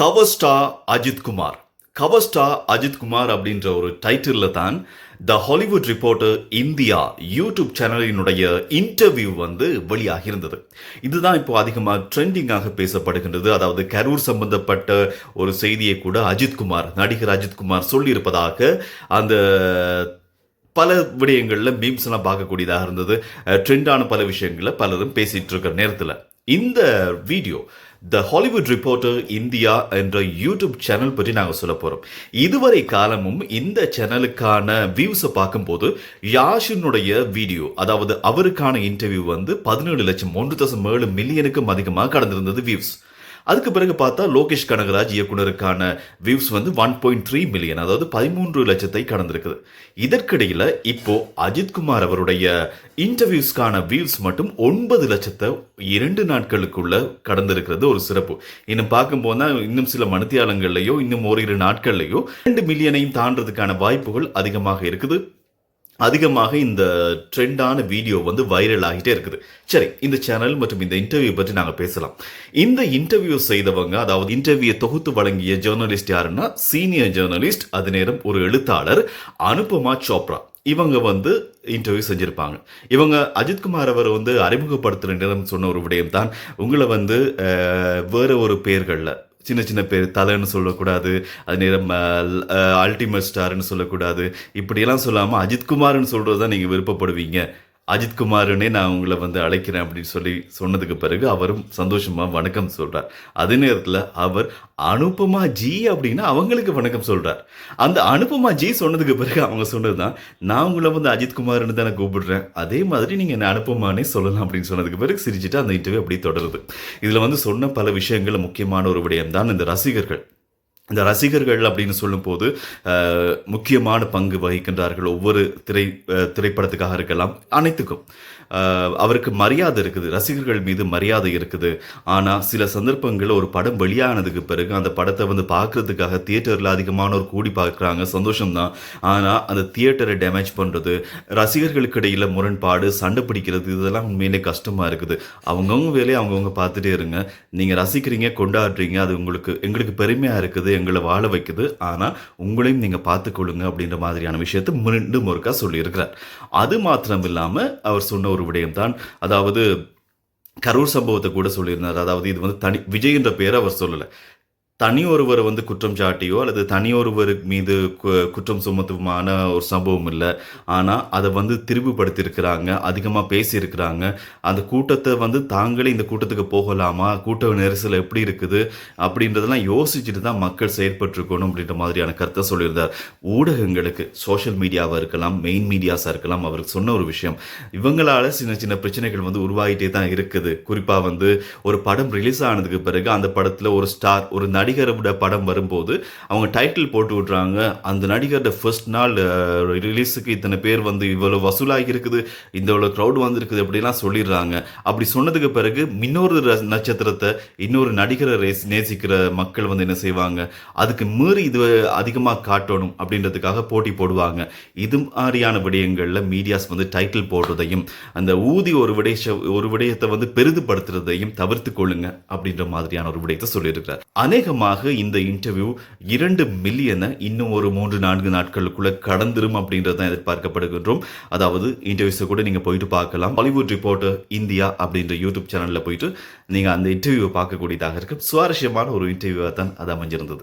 கவர்ஸ்டா அஜித்குமார் கவர்ஸ்டா அஜித்குமார் அப்படின்ற ஒரு டைட்டிலில் தான் the Hollywood reporter India YouTube சேனலினுடைய interview வந்து வெளியாகியிருந்தது. இதுதான் இப்போ அதிகமாக ட்ரெண்டிங்காக பேசப்படுகின்றது. அதாவது கரூர் சம்பந்தப்பட்ட ஒரு செய்தியை கூட அஜித்குமார் நடிகர் அஜித்குமார் சொல்லியிருப்பதாக அந்த பல விடயங்களில் மீம்ஸ்லாம் பார்க்கக்கூடியதாக இருந்தது. ட்ரெண்டான பல விஷயங்களை பலரும் பேசிகிட்டு இருக்கிற நேரத்தில். இந்த video the Hollywood reporter India என்ற யூடியூப் சேனல் பற்றி நாங்கள் சொல்ல போகிறோம் இதுவரை காலமும் இந்த சேனலுக்கான வியூஸை பார்க்கும்போது யாஷினுடைய வீடியோ அதாவது அவருக்கான இன்டர்வியூ வந்து பதினேழு லட்சம் ஒன்று தசம் ஏழு மில்லியனுக்கும் அதிகமாக கடந்திருந்தது வியூஸ் அதுக்கு பிறகு பார்த்தா லோகேஷ் கனகராஜ் இயக்குனருக்கான வியூஸ் வந்து ஒன் பாயிண்ட் த்ரீ மில்லியன் அதாவது பதிமூன்று லட்சத்தை கடந்திருக்குது. இதற்கிடையில் இப்போ அஜித்குமார் அவருடைய இன்டர்வியூஸ்க்கான வியூஸ் மட்டும் ஒன்பது லட்சத்தை இரண்டு நாட்களுக்குள்ள கடந்திருக்கிறது ஒரு சிறப்பு. இன்னும் பார்க்கும்போது தான் இன்னும் சில மணித்தியாலங்கள்லையோ இன்னும் ஓரிரு நாட்கள்லையோ ரெண்டு மில்லியனையும் தாண்டதுக்கான வாய்ப்புகள் அதிகமாக இருக்குது. அதிகமாக இந்த ட்ரெண்டான வீடியோ வந்து வைரல் ஆகிட்டே இருக்குது. சரி இந்த சேனல் மற்றும் இந்த இன்டர்வியூ பற்றி நாங்கள் பேசலாம். இந்த இன்டர்வியூ செய்தவங்க அதாவது இன்டர்வியூ தொகுத்து வழங்கிய ஜேர்னலிஸ்ட் யாருன்னா சீனியர் ஜேர்னலிஸ்ட் அது நேரம் ஒரு எழுத்தாளர் அனுபமா சோப்ரா. இவங்க வந்து இன்டர்வியூ செஞ்சிருப்பாங்க. இவங்க அஜித்குமார் அவர் வந்து அறிமுகப்படுத்துகிற நேரம் சொன்ன ஒரு விடயம் தான் உங்களை வந்து வேறு வேற ஒரு பெயர்களில் சின்ன சின்ன பேர் தலைன்னு சொல்லக்கூடாது அது நேரம் அல்டிமேட் ஸ்டார்னு சொல்லக்கூடாது. இப்படியெல்லாம் சொல்லாமல் அஜித்குமார்னு சொல்கிறது தான் நீங்கள் விருப்பப்படுவீங்க. அஜித்குமார்னே நான் உங்களை வந்து அழைக்கிறேன் அப்படின்னு சொல்லி சொன்னதுக்கு பிறகு அவரும் சந்தோஷமாக வணக்கம் சொல்கிறார் அதே நேரத்தில் அவர் அனுபமா ஜி அப்படின்னா அவங்களுக்கு வணக்கம் சொல்கிறார் அந்த அனுபமா ஜி சொன்னதுக்கு பிறகு அவங்க சொன்னது தான் நான் உங்களை வந்து அஜித்குமார்னு தானே கூப்பிடுறேன். அதே மாதிரி நீங்கள் என்ன அனுப்பமானே சொல்லலாம் அப்படின்னு சொன்னதுக்கு பிறகு சிரிச்சுட்டு அந்த இன்டர்வியூ அப்படி தொடருது. இதில் வந்து சொன்ன பல விஷயங்கள் முக்கியமான ஒரு விடயம் தான் இந்த ரசிகர்கள். இந்த ரசிகர்கள் அப்படின்னு சொல்லும்போது முக்கியமான பங்கு வகிக்கின்றார்கள் ஒவ்வொரு திரை திரைப்படத்துக்காக இருக்கலாம். அனைத்துக்கும். அவருக்கு மரியாதை இருக்குது. ரசிகர்கள் மீது மரியாதை இருக்குது. ஆனால் சில சந்தர்ப்பங்களில் ஒரு படம் வெளியானதுக்கு பிறகு அந்த படத்தை வந்து பார்க்கறதுக்காக தியேட்டரில் அதிகமானோர் கூடி பார்க்குறாங்க. சந்தோஷம்தான். ஆனால் அந்த தியேட்டரை டேமேஜ் பண்ணுறது ரசிகர்களுக்கு இடையில் முரண்பாடு சண்டை பிடிக்கிறது இதெல்லாம் உண்மையிலே கஷ்டமாக இருக்குது. அவங்கவுங்க வேலையை அவங்கவுங்க பார்த்துட்டே இருங்க. நீங்கள் ரசிக்கிறீங்க கொண்டாடுறீங்க அது உங்களுக்கு எங்களுக்கு பெருமையாக இருக்குது எங்களை வாழ வைக்குது. ஆனால் உங்களையும் நீங்கள் பார்த்துக்கொள்ளுங்க அப்படின்ற மாதிரியான விஷயத்தை மீண்டும் ஒருக்கா சொல்லியிருக்கிறார். அது மாத்திரம் இல்லாமல் அவர் சொன்ன ஒரு விடயம்தான். அதாவது கரூர் சம்பவத்தை கூட சொல்லியிருந்தார். அதாவது இது வந்து தனி விஜய் என்ற பேரை அவர் சொல்லலை. தனி ஒருவரை வந்து குற்றம் சாட்டியோ அல்லது தனி ஒருவர் மீது கு- குற்றம் சுமத்துமான ஒரு சம்பவம் இல்லை. ஆனால் அதை வந்து திரிவுபடுத்தியிருக்கிறாங்க அதிகமாக பேசியிருக்கிறாங்க. அந்த கூட்டத்தை வந்து தாங்களே இந்த கூட்டத்துக்கு போகலாமா? கூட்ட நெரிசல் எப்படி இருக்குது? அப்படின்றதெல்லாம் யோசிச்சுட்டு தான் மக்கள் செயற்பட்டுருக்கணும் அப்படின்ற மாதிரியான கருத்தை சொல்லியிருந்தார். ஊடகங்களுக்கு சோஷியல் மீடியாவாக இருக்கலாம் மெயின் மீடியாஸாக இருக்கலாம் அவருக்கு சொன்ன ஒரு விஷயம். இவங்களால் சின்ன சின்ன பிரச்சனைகள் வந்து உருவாகிட்டே தான் இருக்குது. குறிப்பாக வந்து ஒரு படம் ரிலீஸ் ஆனதுக்கு பிறகு அந்த படத்தில் ஒரு ஸ்டார் ஒரு நடிகரோட படம் வரும்போது அவங்க டைட்டில் போட்டு விட்றாங்க. அந்த நடிகரோட ஃபர்ஸ்ட் நாள் ரிலீஸுக்கு இத்தனை பேர் வந்து இவ்வளோ வசூலாகி இருக்குது இந்த இவ்வளோ க்ரௌட் வந்திருக்குது அப்படிலாம் சொல்லிடுறாங்க. அப்படி சொன்னதுக்கு பிறகு இன்னொரு நட்சத்திரத்தை இன்னொரு நடிகரை ரேஸ் நேசிக்கிற மக்கள் வந்து என்ன செய்வாங்க? அதுக்கு மீறி இது அதிகமாக காட்டணும் அப்படின்றதுக்காக போட்டி போடுவாங்க. இது மாதிரியான விடயங்களில் மீடியாஸ் வந்து டைட்டில் போடுறதையும் அந்த ஊதி ஒரு விடய ஒரு விடயத்தை வந்து பெரிதுபடுத்துறதையும் தவிர்த்து கொள்ளுங்க அப்படின்ற மாதிரியான ஒரு விடயத்தை சொல்லியிருக்கிறார். அநேகமாக இந்த இன்டர்வியூ இரண்டு மில்லியனை இன்னும் ஒரு மூன்று நான்கு நாட்களுக்குள்ள கடந்துரும் தான் எதிர்பார்க்கப்படுகின்றோம். அதாவது இன்டர்வியூஸை கூட நீங்கள் போயிட்டு பார்க்கலாம். பாலிவுட் ரிப்போர்ட்டர் இந்தியா அப்படின்ற யூடியூப் சேனலில் போயிட்டு நீங்கள் அந்த இன்டர்வியூவை பார்க்கக்கூடியதாக இருக்கும். சுவாரஸ்யமான ஒரு இன்டர்வியூவாக தான் அது அமைஞ்சிருந்தது.